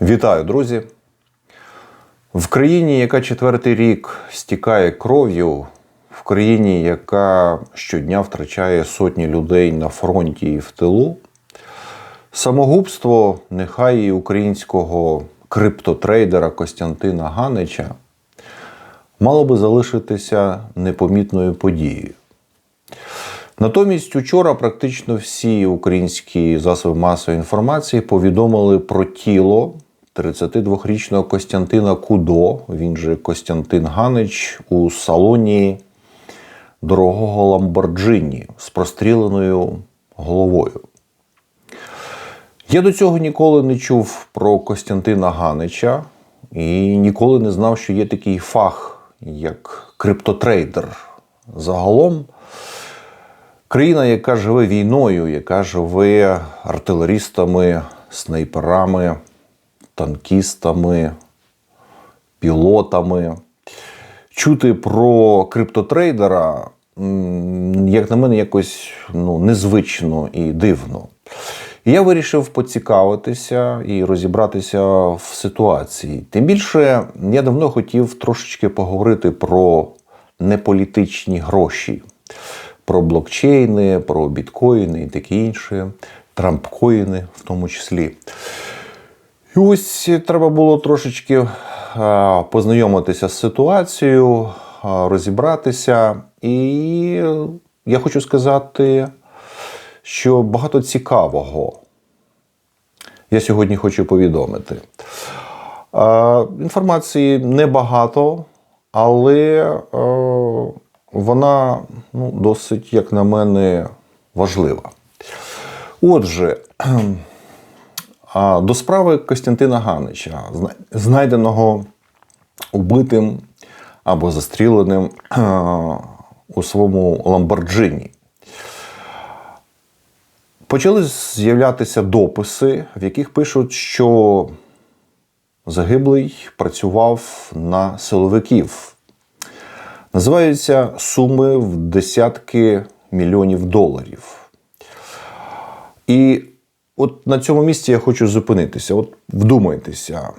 Вітаю, друзі! В країні, яка четвертий рік стікає кров'ю, в країні, яка щодня втрачає сотні людей на фронті і в тилу, самогубство нехай і українського криптотрейдера Костянтина Ганича мало би залишитися непомітною подією. Натомість учора практично всі українські засоби масової інформації повідомили про тіло 32-річного Костянтина Кудо, він же Костянтин Ганич, у салоні дорогого Ламборджині з простріленою головою. Я до цього ніколи не чув про Костянтина Ганича і ніколи не знав, що є такий фах, як криптотрейдер. Загалом. Країна, яка живе війною, яка живе артилерістами, снайперами, танкістами, пілотами. Чути про криптотрейдера, як на мене, якось ну, незвично і дивно. І я вирішив поцікавитися і розібратися в ситуації. Тим більше я давно хотів трошечки поговорити про неполітичні гроші про блокчейни, про біткоїни і таке інше, трампкоїни в тому числі. І ось треба було трошечки познайомитися з ситуацією, розібратися. І я хочу сказати, що багато цікавого я сьогодні хочу повідомити. А, Інформації небагато, але е, вона ну, досить, як на мене, важлива. Отже, до справи Костянтина Ганича, знайденого убитим або застріленим у своєму Ламборджині. Почали з'являтися дописи, в яких пишуть, що загиблий працював на силовиків. Називаються суми в десятки мільйонів доларів. І от на цьому місці я хочу зупинитися. От вдумайтеся.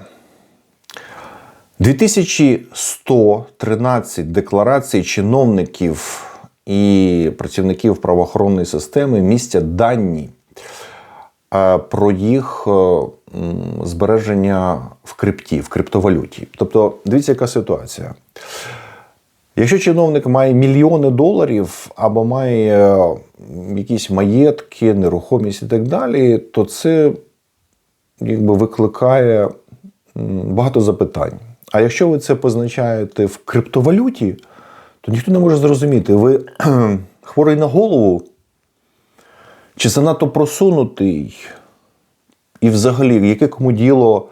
2113 декларацій чиновників і працівників правоохоронної системи містять дані е, про їх е, збереження в крипті, в криптовалюті. Тобто, дивіться, яка ситуація. Якщо чиновник має мільйони доларів або має е, якісь маєтки, нерухомість і так далі, то це якби викликає багато запитань. А якщо ви це позначаєте в криптовалюті, то ніхто не може зрозуміти, ви хворий на голову чи занадто просунутий, і взагалі, яке кому діло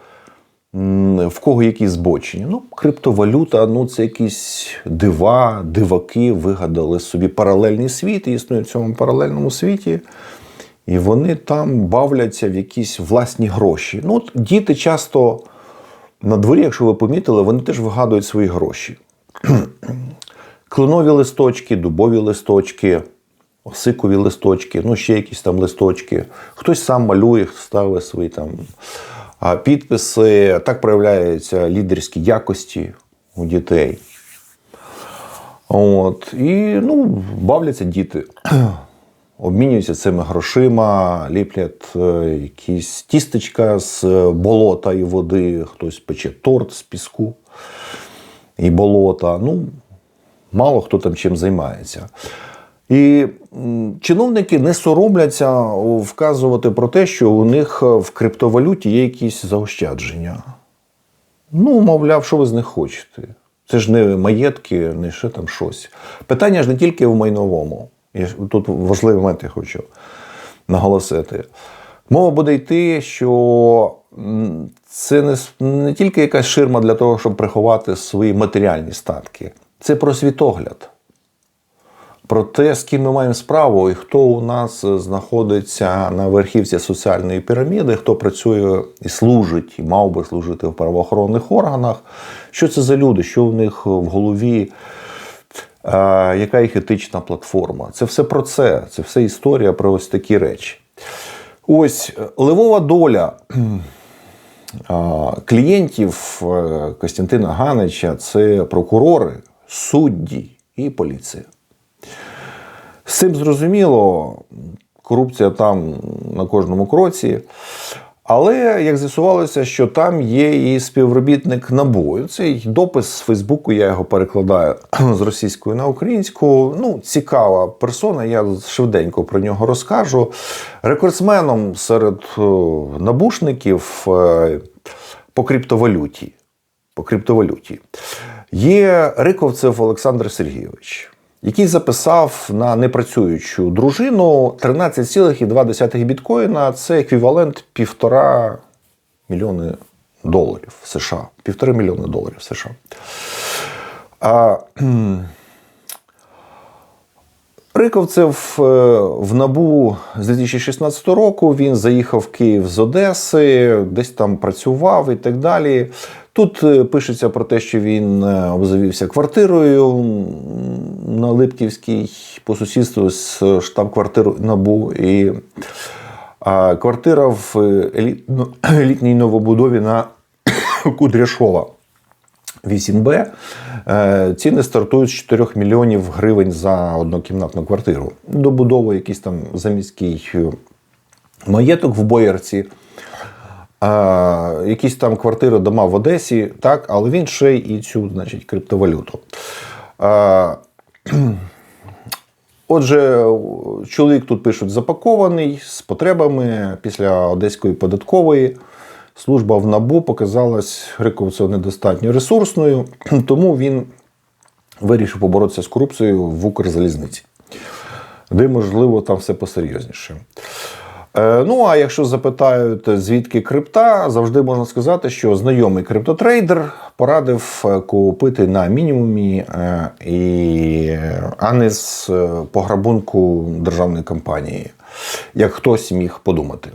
в кого які збочення? Ну, криптовалюта, ну це якісь дива, диваки вигадали собі паралельний світ і існують в цьому паралельному світі. І вони там бавляться в якісь власні гроші. Ну, от діти часто на дворі, якщо ви помітили, вони теж вигадують свої гроші. Кленові листочки, дубові листочки, осикові листочки, ну ще якісь там листочки. Хтось сам малює, ставить свої там підписи. Так проявляються лідерські якості у дітей. От. І ну, бавляться діти. Обмінюються цими грошима, ліплять е, якісь тістечка з е, болота і води, хтось пече торт з піску і болота. Ну, мало хто там чим займається. І чиновники не соромляться вказувати про те, що у них в криптовалюті є якісь заощадження. Ну, мовляв, що ви з них хочете? Це ж не маєтки, не ще там щось. Питання ж не тільки в майновому. Я тут важливий момент я хочу наголосити. Мова буде йти, що це не, не тільки якась ширма для того, щоб приховати свої матеріальні статки. Це про світогляд. Про те, з ким ми маємо справу, і хто у нас е, знаходиться на верхівці соціальної піраміди, хто працює і служить, і мав би служити в правоохоронних органах. Що це за люди? Що в них в голові? Е, яка їх етична платформа? Це все про це. Це все історія про ось такі речі. Ось е, левова доля клієнтів Костянтина Ганича це прокурори, судді і поліція. З цим зрозуміло, корупція там на кожному кроці. Але як з'ясувалося, що там є і співробітник НАБУ. Цей допис з Фейсбуку, я його перекладаю з російської на українську. Ну, цікава персона, я швиденько про нього розкажу. Рекордсменом серед е, набушників е, по криптовалюті. По криптовалюті є Риковцев Олександр Сергійович який записав на непрацюючу дружину 13,2 біткоїна. Це еквівалент півтора мільйони доларів США. Півтори мільйони доларів США. А, Риковцев е, в Набу з 2016 року він заїхав в Київ з Одеси, десь там працював і так далі. Тут е, пишеться про те, що він е, обзавівся квартирою на Липківській по сусідству з штаб-квартирою Набу. І квартира в еліт, ну, елітній новобудові на Кудряшова. 8Б е, ціни стартують з 4 мільйонів гривень за однокімнатну квартиру. Добудова якийсь там заміський маєток в Боярці. А, якісь там квартири, дома в Одесі, так, але він ще і цю значить, криптовалюту. А, Отже, чоловік тут пишуть запакований з потребами після одеської податкової. Служба в НАБУ показалась Гриковцю недостатньо ресурсною, тому він вирішив поборотися з корупцією в Укрзалізниці, де, можливо, там все посерйозніше. Е, ну, а якщо запитають, звідки крипта, завжди можна сказати, що знайомий криптотрейдер порадив е, купити на мінімумі, е, і, а не з пограбунку державної компанії, як хтось міг подумати.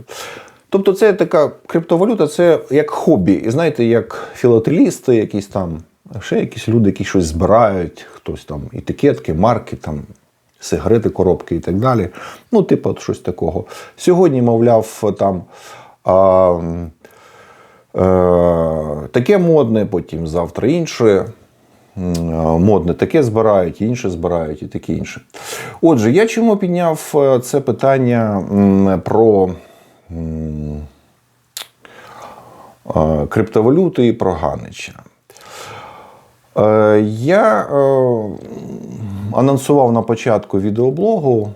Тобто, це така криптовалюта, це як хобі. І знаєте, як філателісти, якісь там, ще якісь люди, які щось збирають, хтось там етикетки, марки там сигарети, коробки і так далі. Ну, типу, щось такого. Сьогодні, мовляв, там. А, е, Таке модне, потім завтра інше. Модне таке збирають, інше збирають і таке інше. Отже, я чому підняв е, це питання про е, криптовалюти і про Ганича. Я анонсував на початку відеоблогу,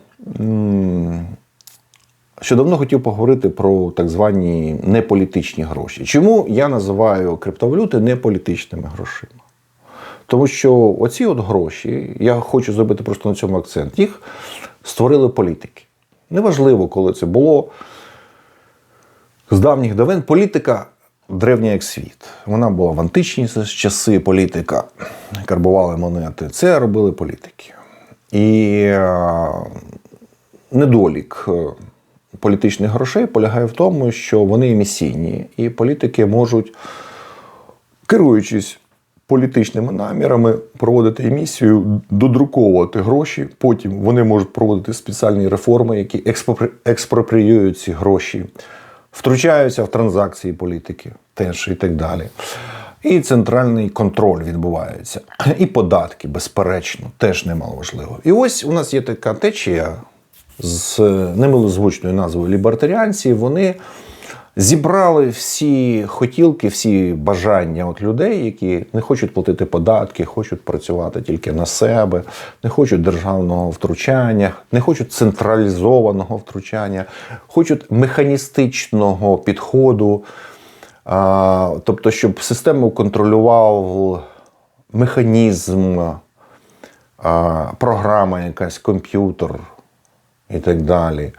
що давно хотів поговорити про так звані неполітичні гроші. Чому я називаю криптовалюти неполітичними грошима? Тому що оці от гроші, я хочу зробити просто на цьому акцент, їх створили політики. Неважливо, коли це було. З давніх давен політика древня як світ. Вона була в античні часи політика, карбували монети. Це робили політики. І е, недолік е, політичних грошей полягає в тому, що вони емісійні, і політики можуть, керуючись політичними намірами, проводити емісію, додруковувати гроші. Потім вони можуть проводити спеціальні реформи, які експропріюють ці гроші втручаються в транзакції політики теж і так далі. І центральний контроль відбувається. І податки, безперечно, теж немало важливо. І ось у нас є така течія з немилозвучною назвою лібертаріанці. Вони зібрали всі хотілки, всі бажання от людей, які не хочуть платити податки, хочуть працювати тільки на себе, не хочуть державного втручання, не хочуть централізованого втручання, хочуть механістичного підходу. Тобто, щоб систему контролював механізм, програма, якась комп'ютер і так далі.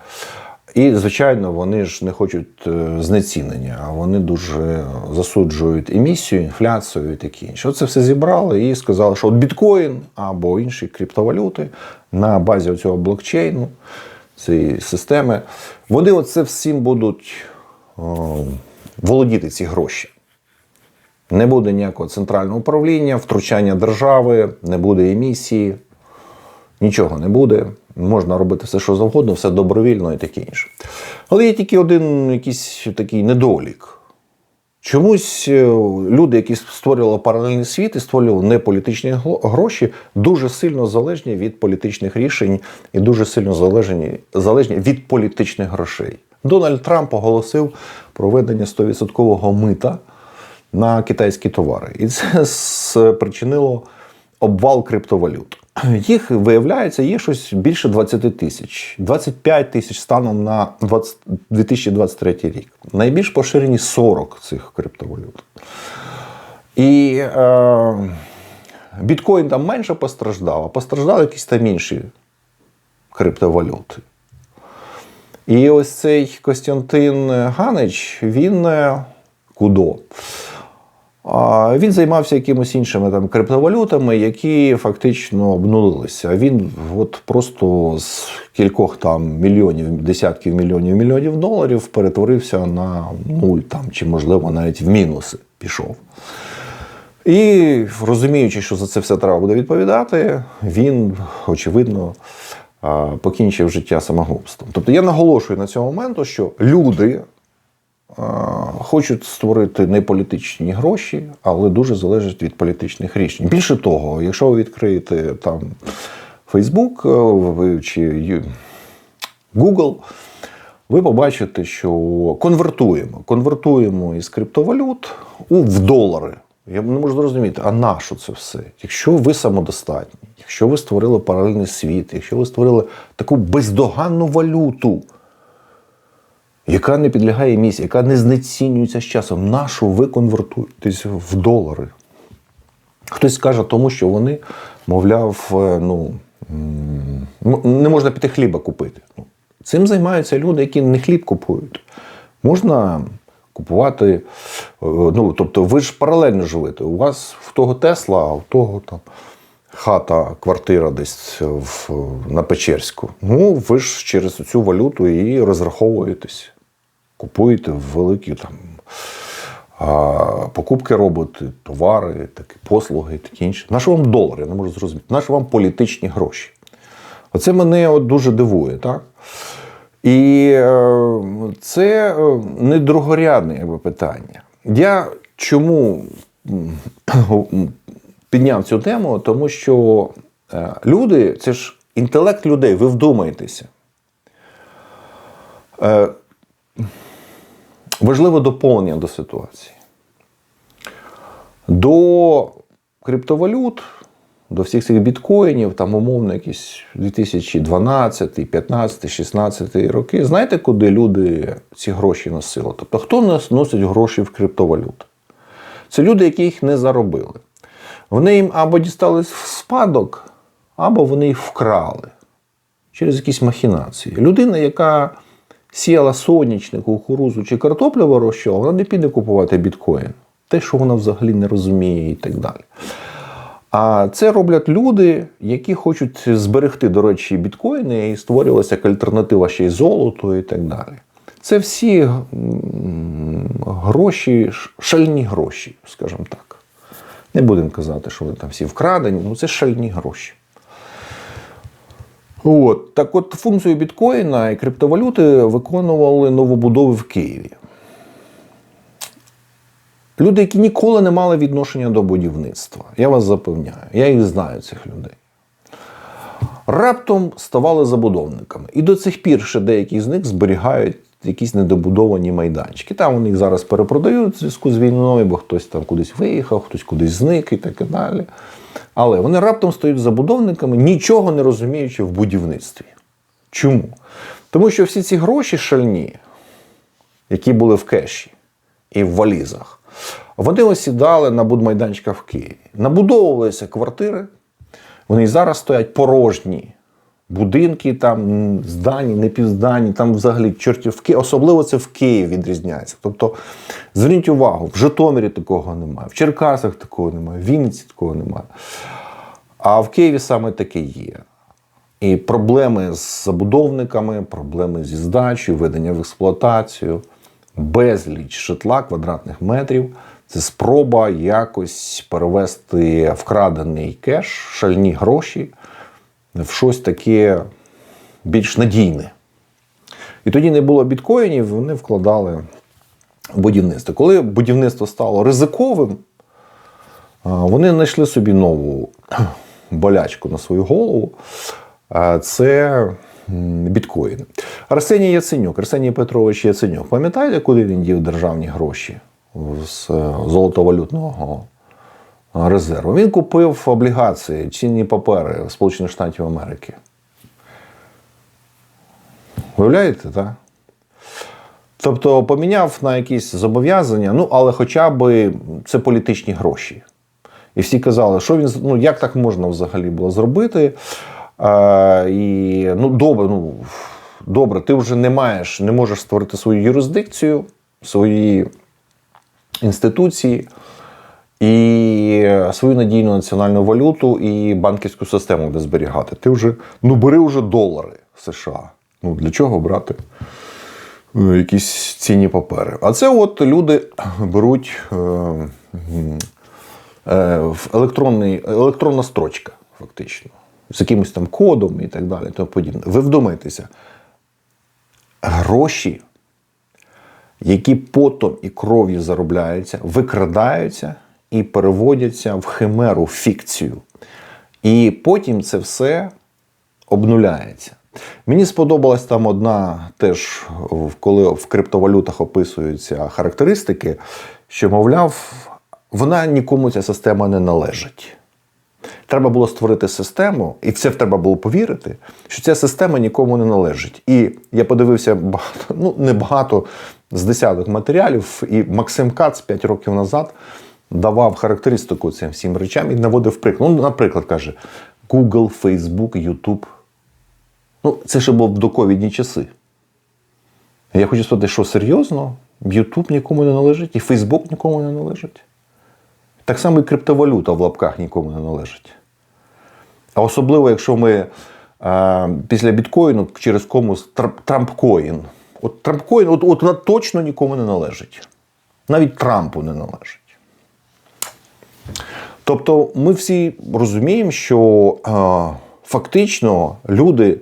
І, звичайно, вони ж не хочуть е, знецінення, а вони дуже засуджують емісію, інфляцію і таке інше. Оце все зібрали і сказали, що от біткоін або інші криптовалюти на базі цього блокчейну, цієї системи, вони оце всім будуть о, володіти ці гроші. Не буде ніякого центрального управління, втручання держави, не буде емісії, нічого не буде можна робити все, що завгодно, все добровільно і таке інше. Але є тільки один якийсь такий недолік. Чомусь е, люди, які створювали паралельний світ і створювали не політичні гло- гроші, дуже сильно залежні від політичних рішень і дуже сильно залежні, залежні від політичних грошей. Дональд Трамп оголосив про введення 100% мита на китайські товари. І це спричинило обвал криптовалют. Їх виявляється, є щось більше 20 тисяч, 25 тисяч станом на 20 2023 рік. Найбільш поширені 40 цих криптовалют. І е, біткоін там менше постраждав, а постраждали якісь там інші криптовалюти. І ось цей Костянтин Ганич, він е, кудо. Він займався якимось іншими там криптовалютами, які фактично обнулилися. Він от просто з кількох там мільйонів, десятків мільйонів мільйонів доларів перетворився на нуль там, чи, можливо, навіть в мінуси пішов. І розуміючи, що за це все треба буде відповідати, він, очевидно, покінчив життя самогубством. Тобто я наголошую на цьому моменту, що люди хочуть створити не політичні гроші, але дуже залежать від політичних рішень. Більше того, якщо ви відкриєте там е, чи Google, ви побачите, що конвертуємо. Конвертуємо із криптовалют у в долари. Я не можу зрозуміти, а на що це все? Якщо ви самодостатні, якщо ви створили паралельний світ, якщо ви створили таку бездоганну валюту, яка не підлягає місії, яка не знецінюється з часом, на що ви конвертуєтесь в долари? Хтось скаже тому, що вони, мовляв, е, ну, не можна піти хліба купити. Ну, Цим займаються люди, які не хліб купують. Можна купувати. е, Ну, тобто, ви ж паралельно живете. У вас в того Тесла, а в того там хата, квартира десь в, на Печерську. Ну, ви ж через цю валюту і розраховуєтесь. Купуєте великі там. Покупки робите, товари, такі послуги і таке інше. На що вам долар? Я не можу зрозуміти. На що вам політичні гроші? Оце мене от дуже дивує, так? І е, це е, не другорядне якби, питання. Я чому підняв цю тему? Тому що е, люди, це ж інтелект людей, ви вдумаєтеся. Важливе доповнення до ситуації. До криптовалют, до всіх цих біткоїнів, там умовно якісь 2012, 15, 16 роки. Знаєте, куди люди ці гроші носили? Тобто, хто носить гроші в криптовалют? Це люди, які їх не заробили. Вони їм або дістались в спадок, або вони їх вкрали через якісь махінації. Людина, яка сіяла сонячник, кукурузу чи картоплю вирощувала, вона не піде купувати біткоін. Те, що вона взагалі не розуміє і так далі. А це роблять люди, які хочуть зберегти, до речі, біткоїни і створювалася як альтернатива ще й золоту і так далі. Це всі гроші, шальні гроші, скажімо так. Не будемо казати, що вони там всі вкрадені, ну це шальні гроші. От, так от функцію біткоїна і криптовалюти виконували новобудови в Києві. Люди, які ніколи не мали відношення до будівництва. Я вас запевняю, я їх знаю, цих людей. Раптом ставали забудовниками. І до цих пір ще деякі з них зберігають якісь недобудовані майданчики. Там вони їх зараз перепродають в зв'язку з війною, бо хтось там кудись виїхав, хтось кудись зник і так далі. Але вони раптом стають забудовниками, нічого не розуміючи в будівництві. Чому? Тому що всі ці гроші шальні, які були в кеші і в валізах, вони осідали на будмайданчиках в Києві. Набудовувалися квартири, вони і зараз стоять порожні. Будинки там здані, непівздані, там взагалі чортів в Ки... особливо це в Києві відрізняється. Тобто, зверніть увагу, в Житомирі такого немає, в Черкасах такого немає, в Вінниці такого немає. А в Києві саме таке є. І проблеми з забудовниками, проблеми зі здачею, введення в експлуатацію, безліч житла квадратних метрів. Це спроба якось перевести вкрадений кеш, шальні гроші в щось таке більш надійне. І тоді не було біткоїнів, вони вкладали будівництва. Коли будівництво стало ризиковим, вони знайшли собі нову болячку на свою голову. Це біткоїни. Арсеній Яценюк, Арсеній Петрович Яценюк. Пам'ятаєте, куди він дів державні гроші з е, золотовалютного резерву? Він купив облігації, цінні папери Сполучених Штатів Америки. Виявляєте, так? Тобто поміняв на якісь зобов'язання, ну але хоча б це політичні гроші. І всі казали, що він ну як так можна взагалі було зробити. А, і ну добре, ну добре, ти вже не маєш, не можеш створити свою юрисдикцію, свої інституції і свою надійну національну валюту і банківську систему, де зберігати. Ти вже ну бери вже долари США. Ну для чого брати? е, Якісь цінні папери. А це от люди беруть е, е, електронна строчка, фактично, з якимось там кодом і так далі. Тому подібне. Ви вдумайтеся, гроші, які потом і кров'ю заробляються, викрадаються і переводяться в химеру, в фікцію. І потім це все обнуляється. Мені сподобалась там одна теж, коли в криптовалютах описуються характеристики, що, мовляв, вона нікому ця система не належить. Треба було створити систему, і в треба було повірити, що ця система нікому не належить. І я подивився багато, ну не багато з десяток матеріалів, і Максим Кац 5 років назад давав характеристику цим всім речам і наводив приклад. Ну, наприклад, каже: Google, Facebook, YouTube. Ну, це ще було в доковідні часи. Я хочу сказати, що серйозно, YouTube нікому не належить, і Facebook нікому не належить. Так само і криптовалюта в лапках нікому не належить. А особливо, якщо ми е, після біткоїну через комусь тр- трампкоін. От трампкоін, от, от вона точно нікому не належить. Навіть Трампу не належить. Тобто ми всі розуміємо, що е, фактично люди,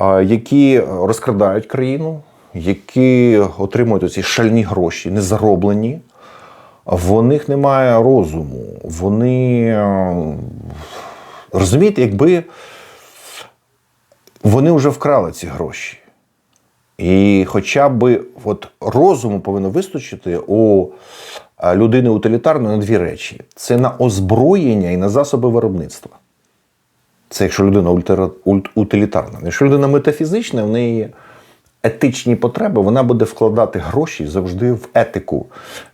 е, які розкрадають країну, які отримують ці шальні гроші, незароблені, в них немає розуму. Вони е, розумієте, якби вони вже вкрали ці гроші. І хоча б розуму повинно вистачити у людини утилітарної на дві речі: це на озброєння і на засоби виробництва. Це якщо людина утилітарна. Якщо людина метафізична, в неї етичні потреби, вона буде вкладати гроші завжди в етику,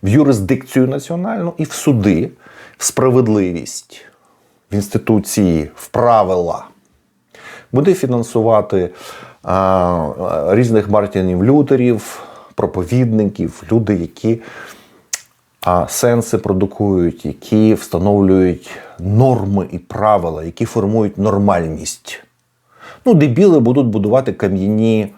в юрисдикцію національну і в суди, в справедливість, в інституції, в правила буде фінансувати а, а, різних Мартінів Лютерів, проповідників, люди, які сенси продукують, які встановлюють норми і правила, які формують нормальність. Ну, дебіли будуть будувати кам'яні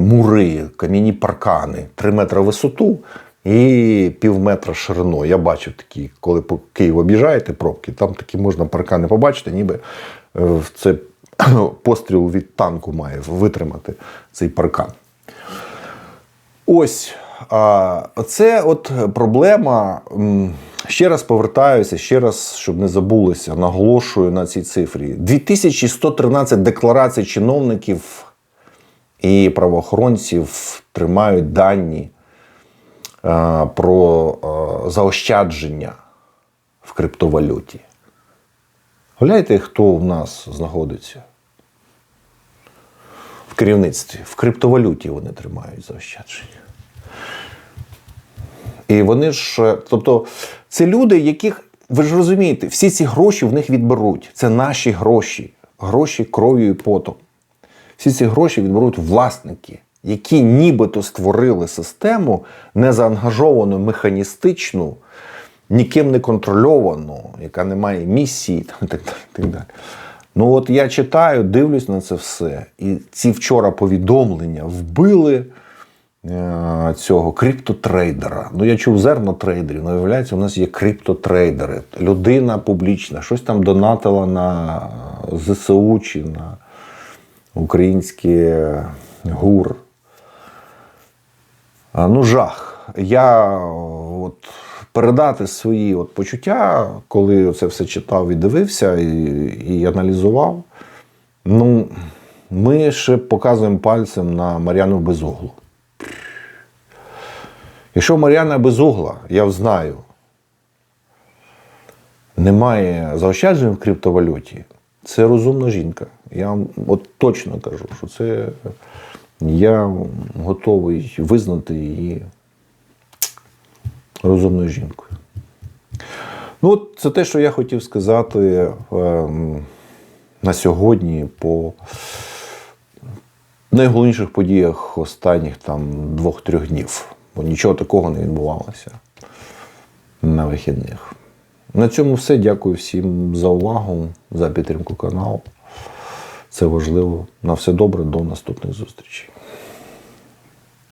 мури, кам'яні паркани, 3 метри висоту і пів метра шириною. Я бачив такі, коли по Києву об'їжджаєте пробки, там такі можна паркани побачити, ніби е, це постріл від танку має витримати цей паркан. Ось а, це от проблема. Ще раз повертаюся, ще раз, щоб не забулося, наголошую на цій цифрі. 2113 декларацій чиновників і правоохоронців тримають дані про заощадження в криптовалюті. Гуляєте, хто в нас знаходиться в керівництві? В криптовалюті вони тримають заощадження. І вони ж, е, тобто, це люди, яких, ви ж розумієте, всі ці гроші в них відберуть. Це наші гроші, гроші кров'ю і потом. Всі ці гроші відберуть власники, які нібито створили систему незаангажовану, механістичну, ніким не контрольовану, яка не має місії і так далі. Так далі. Ну от я читаю, дивлюсь на це все. І ці вчора повідомлення вбили цього криптотрейдера. Ну, я чув зернотрейдерів, але виявляється, у нас є криптотрейдери. Людина публічна, щось там донатила на ЗСУ чи на український ГУР. Ну, жах. Я от, передати свої от, почуття, коли це все читав і дивився, і, і аналізував. Ну, ми ще показуємо пальцем на Мар'яну Безуглу. Якщо Мар'яна Безугла, я знаю, немає заощаджень в криптовалюті, це розумна жінка. Я вам от точно кажу, що це я готовий визнати її розумною жінкою. Ну, це те, що я хотів сказати ем, на сьогодні по найголовніших подіях останніх там двох-трьох днів. Бо нічого такого не відбувалося на вихідних. На цьому все. Дякую всім за увагу, за підтримку каналу. Це важливо. На все добре, до наступних зустрічей.